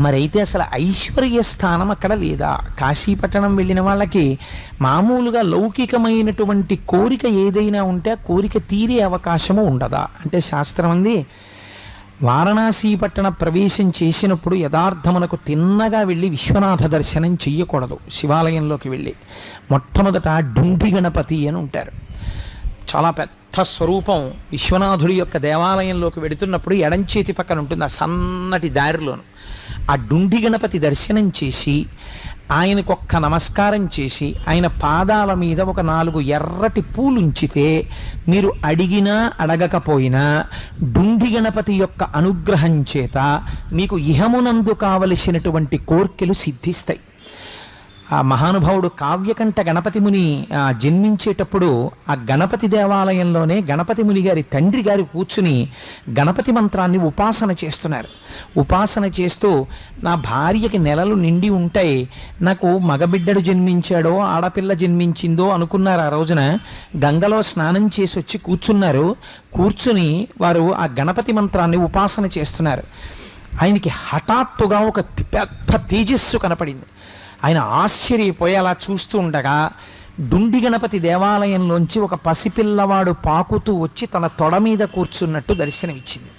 మరైతే అసలు ఐశ్వర్య స్థానం అక్కడ లేదా? కాశీపట్టణం వెళ్ళిన వాళ్ళకి మామూలుగా లౌకికమైనటువంటి కోరిక ఏదైనా ఉంటే ఆ కోరిక తీరే అవకాశము ఉండదా? అంటే శాస్త్రం అంది వారణాసి పట్టణ ప్రవేశం చేసినప్పుడు యథార్థమునకు తిన్నగా వెళ్ళి విశ్వనాథ దర్శనం చెయ్యకూడదు శివాలయంలోకి వెళ్ళి. మొట్టమొదట డుంపి గణపతి అని ఉంటారు. చాలా పెద్ద స్వరూపం. విశ్వనాథుడి యొక్క దేవాలయంలోకి వెడుతున్నప్పుడు ఎడంచేతి పక్కన ఉంటుంది ఆ సన్నటి దారిలోను. ఆ డుండి గణపతి దర్శనం చేసి ఆయనకు ఒక్క నమస్కారం చేసి ఆయన పాదాల మీద ఒక నాలుగు ఎర్రటి పూలు ఉంచితే మీరు అడిగినా అడగకపోయినా డుండి గణపతి యొక్క అనుగ్రహం చేత మీకు ఇహమునందు కావలసినటువంటి కోర్కెలు సిద్ధిస్తాయి. ఆ మహానుభావుడు కావ్యకంఠ గణపతి ముని జన్మించేటప్పుడు ఆ గణపతి దేవాలయంలోనే గణపతి ముని గారి తండ్రి గారు కూర్చుని గణపతి మంత్రాన్ని ఉపాసన చేస్తున్నారు. ఉపాసన చేస్తూ నా భార్యకి నెలలు నిండి ఉంటాయి నాకు మగబిడ్డడు జన్మించాడో ఆడపిల్ల జన్మించిందో అనుకున్నారు ఆ రోజున గంగలో స్నానం చేసి వచ్చి కూర్చున్నారు. కూర్చుని వారు ఆ గణపతి మంత్రాన్ని ఉపాసన చేస్తున్నారు. ఆయనకి హఠాత్తుగా ఒక పెద్ద తేజస్సు కనపడింది. ఆయన ఆశ్చర్యపోయి అలా చూస్తూ ఉండగా డుండి గణపతి దేవాలయంలోంచి ఒక పసిపిల్లవాడు పాకుతూ వచ్చి తన తొడ మీద కూర్చున్నట్టు దర్శనమిచ్చింది.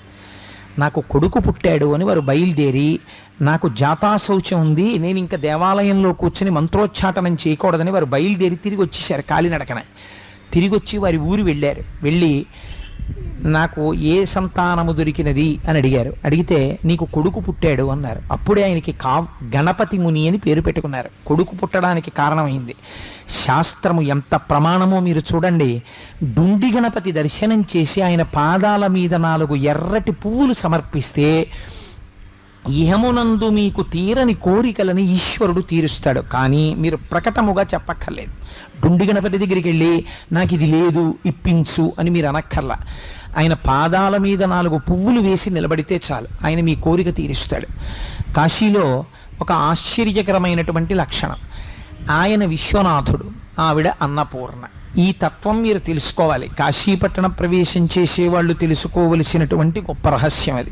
నాకు కొడుకు పుట్టాడు అని వారు బయలుదేరి నాకు జాతాశౌచం ఉంది నేను ఇంకా దేవాలయంలో కూర్చుని మంత్రోచ్చాటనం చేయకూడదని వారు బయలుదేరి తిరిగి వచ్చేసారు కాలినడకన. తిరిగి వచ్చి వారి ఊరు వెళ్ళారు. వెళ్ళి నాకు ఏ సంతానము దొరికినది అని అడిగారు. అడిగితే నీకు కొడుకు పుట్టాడు అన్నారు. అప్పుడే ఆయనకి కా గణపతి ముని అని పేరు పెట్టుకున్నారు. కొడుకు పుట్టడానికి కారణమైంది. శాస్త్రము ఎంత ప్రమాణమో మీరు చూడండి. డుండి గణపతి దర్శనం చేసి ఆయన పాదాల మీద నాలుగు ఎర్రటి పువ్వులు సమర్పిస్తే ఇహమునందు మీకు తీరని కోరికలని ఈశ్వరుడు తీరుస్తాడు. కానీ మీరు ప్రకటముగా చెప్పక్కర్లేదు. డుండి గణపతి దగ్గరికి వెళ్ళి నాకు ఇది లేదు ఇప్పించు అని మీరు అనక్కర్లా. ఆయన పాదాల మీద నాలుగు పువ్వులు వేసి నిలబడితే చాలు. ఆయన మీ కోరిక తీరుస్తాడు. కాశీలో ఒక ఆశ్చర్యకరమైనటువంటి లక్షణం. ఆయన విశ్వనాథుడు ఆవిడ అన్నపూర్ణ. ఈ తత్వం మీరు తెలుసుకోవాలి. కాశీపట్టణ ప్రవేశం చేసేవాళ్ళు తెలుసుకోవలసినటువంటి గొప్ప రహస్యం అది.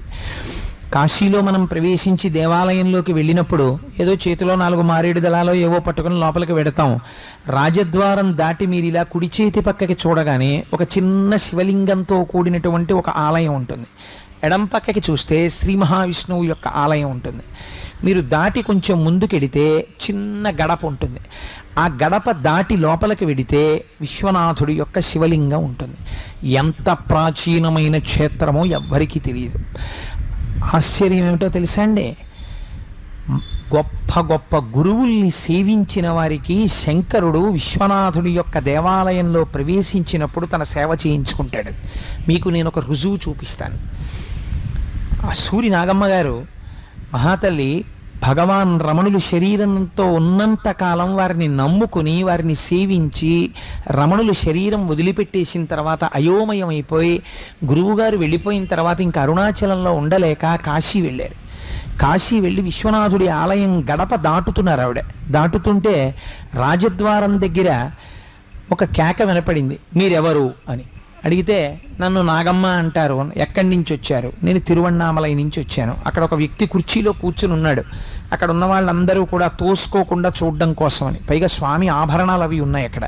కాశీలో మనం ప్రవేశించి దేవాలయంలోకి వెళ్ళినప్పుడు ఏదో చేతిలో నాలుగు మారేడు దళాలో ఏవో పట్టుకుని లోపలికి వెడతాం. రాజద్వారం దాటి మీరు ఇలా కుడి చేతి పక్కకి చూడగానే ఒక చిన్న శివలింగంతో కూడినటువంటి ఒక ఆలయం ఉంటుంది. ఎడం పక్కకి చూస్తే శ్రీ మహావిష్ణువు యొక్క ఆలయం ఉంటుంది. మీరు దాటి కొంచెం ముందుకెడితే చిన్న గడప ఉంటుంది. ఆ గడప దాటి లోపలికి వెడితే విశ్వనాథుడి యొక్క శివలింగం ఉంటుంది. ఎంత ప్రాచీనమైన క్షేత్రమో ఎవ్వరికీ తెలియదు. ఆశ్చర్యం ఏమిటో తెలుసా అండి గొప్ప గొప్ప గురువుల్ని సేవించిన వారికి శంకరుడు విశ్వనాథుడి యొక్క దేవాలయంలో ప్రవేశించినప్పుడు తన సేవ చేయించుకుంటాడు. మీకు నేను ఒక రుజువు చూపిస్తాను. ఆ సూరి నాగమ్మ గారు మహాతల్లి భగవాన్ రమణులు శరీరంతో ఉన్నంత కాలం వారిని నమ్ముకుని వారిని సేవించి రమణులు శరీరం వదిలిపెట్టేసిన తర్వాత అయోమయం అయిపోయి గురువుగారు వెళ్ళిపోయిన తర్వాత ఇంకా అరుణాచలంలో ఉండలేక కాశీ వెళ్ళారు. కాశీ వెళ్ళి విశ్వనాథుడి ఆలయం గడప దాటుతున్నారు ఆవిడ. దాటుతుంటే రాజద్వారం దగ్గర ఒక కేక వినపడింది. మీరెవరు? అని. అడిగితే నన్ను నాగమ్మ అంటారు. ఎక్కడి నుంచి వచ్చారు? నేను తిరువన్నామలై నుంచి వచ్చాను. అక్కడ ఒక వ్యక్తి కుర్చీలో కూర్చుని ఉన్నాడు అక్కడ ఉన్న వాళ్ళందరూ కూడా తోసుకోకుండా చూడడం కోసమని. పైగా స్వామి ఆభరణాలు అవి ఉన్నాయి అక్కడ.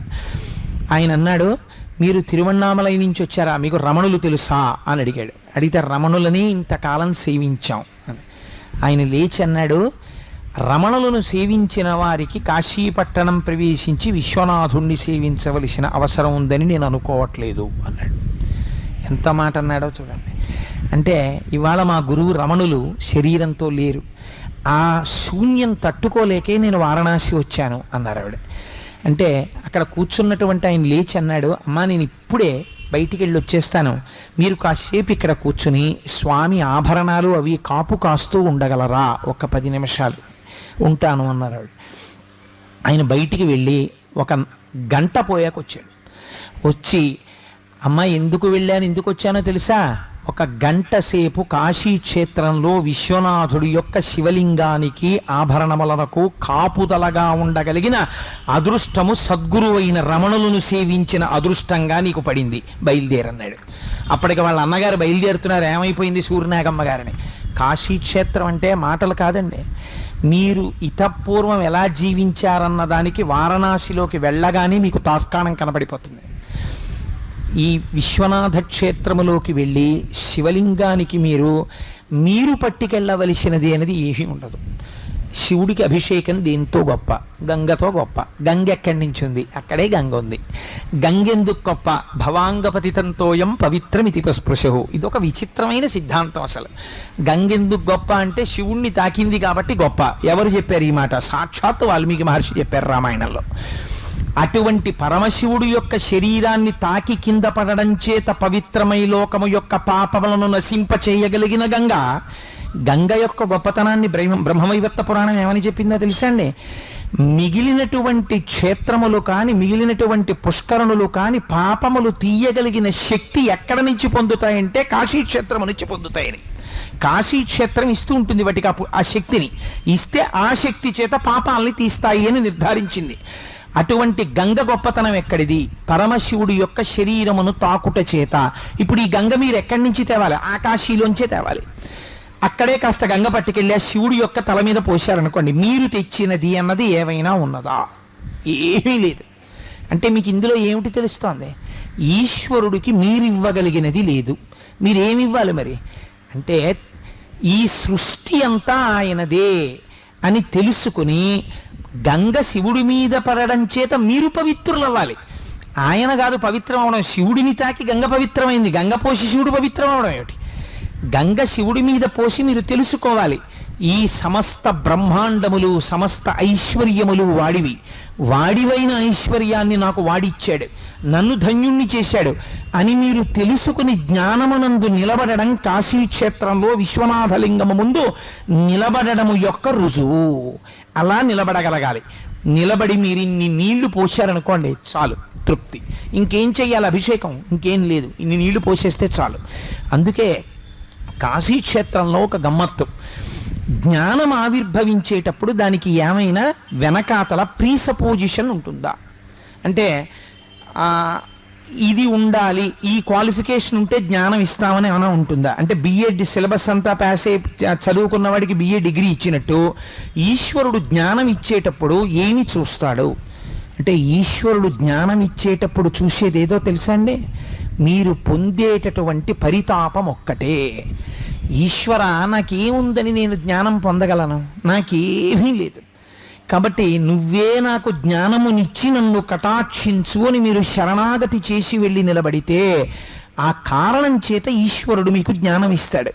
ఆయన అన్నాడు మీరు తిరువన్నామలై నుంచి వచ్చారా? మీకు రమణులు తెలుసా? అని అడిగాడు. అడిగితే రమణులని ఇంతకాలం సేవించాం. అని. ఆయన లేచి అన్నాడు రమణులను సేవించిన వారికి కాశీపట్టణం ప్రవేశించి విశ్వనాథుణ్ణి సేవించవలసిన అవసరం ఉందని నేను అనుకోవట్లేదు అన్నాడు. ఎంత మాట అన్నాడో చూడండి. అంటే ఇవాళ మా గురువు రమణులు శరీరంతో లేరు. ఆ శూన్యం తట్టుకోలేకే నేను వారణాసి వచ్చాను అన్నారు ఆవిడ. అంటే అక్కడ కూర్చున్నటువంటి ఆయన లేచి అన్నాడు అమ్మా నేను ఇప్పుడే బయటికి వెళ్ళి వచ్చేస్తాను. మీరు కాసేపు ఇక్కడ కూర్చుని స్వామి ఆభరణాలు అవి కాపు కాస్తూ ఉండగలరా? ఒక పది నిమిషాలు. ఉంటాను అన్నారు ఆవిడ. ఆయన బయటికి వెళ్ళి ఒక గంట పోయాక వచ్చాడు. వచ్చి అమ్మ ఎందుకు వెళ్ళాను? ఎందుకు వచ్చానో తెలుసా? ఒక గంట సేపు కాశీ క్షేత్రంలో విశ్వనాథుడి యొక్క శివలింగానికి ఆభరణములకు కాపుదలగా ఉండగలిగిన అదృష్టము సద్గురువైన రమణులను సేవించిన అదృష్టంగా నీకు పడింది బయలుదేరన్నాడు. అప్పటికి వాళ్ళ అన్నగారు బయలుదేరుతున్నారు. ఏమైపోయింది సూర్యనాగమ్మ గారిని? కాశీక్షేత్రం అంటే మాటలు కాదండి. మీరు ఇతపూర్వం ఎలా జీవించారన్న దానికి వారణాసిలోకి వెళ్ళగానే మీకు తాస్కాణం కనబడిపోతుంది. ఈ విశ్వనాథ క్షేత్రములోకి వెళ్ళి శివలింగానికి మీరు మీరు పట్టుకెళ్ళవలసినది అనేది ఏమీ ఉండదు. శివుడికి అభిషేకం దేంతో గొప్ప గంగతో గొప్ప. గంగ ఎక్కడి నుంచి ఉంది? అక్కడే గంగ ఉంది. గంగెందుకు గొప్ప? భవాంగపతితంతోయం పవిత్రమితి పస్పృశు. ఇది ఒక విచిత్రమైన సిద్ధాంతం అసలు. గంగెందుకు గొప్ప అంటే శివుణ్ణి తాకింది కాబట్టి గొప్ప. ఎవరు చెప్పారు ఈ మాట? సాక్షాత్ వాల్మీకి మహర్షి చెప్పారు రామాయణంలో. అటువంటి పరమశివుడు యొక్క శరీరాన్ని తాకి కింద పడడం చేత పవిత్రమై లోకము యొక్క పాపములను నశింప చేయగలిగిన గంగ గంగ యొక్క గొప్పతనాన్ని బ్రహ్మ బ్రహ్మవైవర్త పురాణం ఏమని చెప్పిందో తెలుసా అండి మిగిలినటువంటి క్షేత్రములు కాని మిగిలినటువంటి పుష్కరణులు కాని పాపములు తీయగలిగిన శక్తి ఎక్కడ నుంచి పొందుతాయంటే కాశీ క్షేత్రము నుంచి పొందుతాయని. కాశీ క్షేత్రం ఇస్తూ ఉంటుంది వాటికి ఆ ఆ శక్తిని. ఇస్తే ఆ శక్తి చేత పాపాలని తీస్తాయి అని నిర్ధారించింది. అటువంటి గంగ గొప్పతనం ఎక్కడిది? పరమశివుడి యొక్క శరీరమును తాకుట చేత. ఇప్పుడు ఈ గంగ మీరు ఎక్కడి నుంచి తేవాలి? ఆకాశీలోంచే తేవాలి. అక్కడే కాస్త గంగ పట్టుకెళ్ళి ఆ శివుడి యొక్క తల మీద పోశారనుకోండి మీరు తెచ్చినది అన్నది ఏమైనా ఉన్నదా? ఏమీ లేదు. అంటే మీకు ఇందులో ఏమిటి తెలుస్తోంది? ఈశ్వరుడికి మీరు ఇవ్వగలిగినది లేదు. మీరేమి ఇవ్వాలి మరి? అంటే ఈ సృష్టి అంతా ఆయనదే అని తెలుసుకుని గంగ శివుడి మీద పడడం చేత మీరు పవిత్రులవ్వాలి. ఆయన కాదు పవిత్రం అవడం శివుడిని తాకి గంగ పవిత్రమైంది. గంగ పోసి శివుడు పవిత్రం అవడం ఏమిటి? గంగ శివుడి మీద పోసి మీరు తెలుసుకోవాలి. ఈ సమస్త బ్రహ్మాండములు సమస్త ఐశ్వర్యములు వాడివి. వాడివైన ఐశ్వర్యాన్ని నాకు వాడిచ్చాడు. నన్ను ధన్యుణ్ణి చేశాడు. అని మీరు తెలుసుకుని జ్ఞానమునందు నిలబడడం కాశీ క్షేత్రంలో విశ్వనాథలింగము ముందు నిలబడడము యొక్క రుజువు. అలా నిలబడగలగాలి. నిలబడి మీరు ఇన్ని నీళ్ళు పోశారనుకోండి చాలు తృప్తి. ఇంకేం చెయ్యాలి? అభిషేకం? ఇంకేం లేదు. ఇన్ని నీళ్ళు పోసేస్తే చాలు. అందుకే కాశీక్షేత్రంలో ఒక గమ్మత్తు. జ్ఞానం ఆవిర్భవించేటప్పుడు దానికి ఏమైనా వెనకాతల ప్రీసపోజిషన్ ఉంటుందా? అంటే ఇది ఉండాలి ఈ క్వాలిఫికేషన్ ఉంటే జ్ఞానం ఇస్తామని ఏమైనా ఉంటుందా? అంటే బిఏ సిలబస్ అంతా పాస్ అయి చదువుకున్న వాడికి బిఏ డిగ్రీ ఇచ్చినట్టు ఈశ్వరుడు జ్ఞానం ఇచ్చేటప్పుడు ఏమి చూస్తాడు? అంటే ఈశ్వరుడు జ్ఞానం ఇచ్చేటప్పుడు చూసేది ఏదో తెలుసా అండి? మీరు పొందేటటువంటి పరితాపం ఒక్కటే. ఈశ్వర నాకేముందని నేను జ్ఞానం పొందగలను? నాకేమీ లేదు. కాబట్టి నువ్వే నాకు జ్ఞానమునిచ్చి నన్ను కటాక్షించు అని మీరు శరణాగతి చేసి వెళ్ళి నిలబడితే ఆ కారణం చేత ఈశ్వరుడు మీకు జ్ఞానం ఇస్తాడు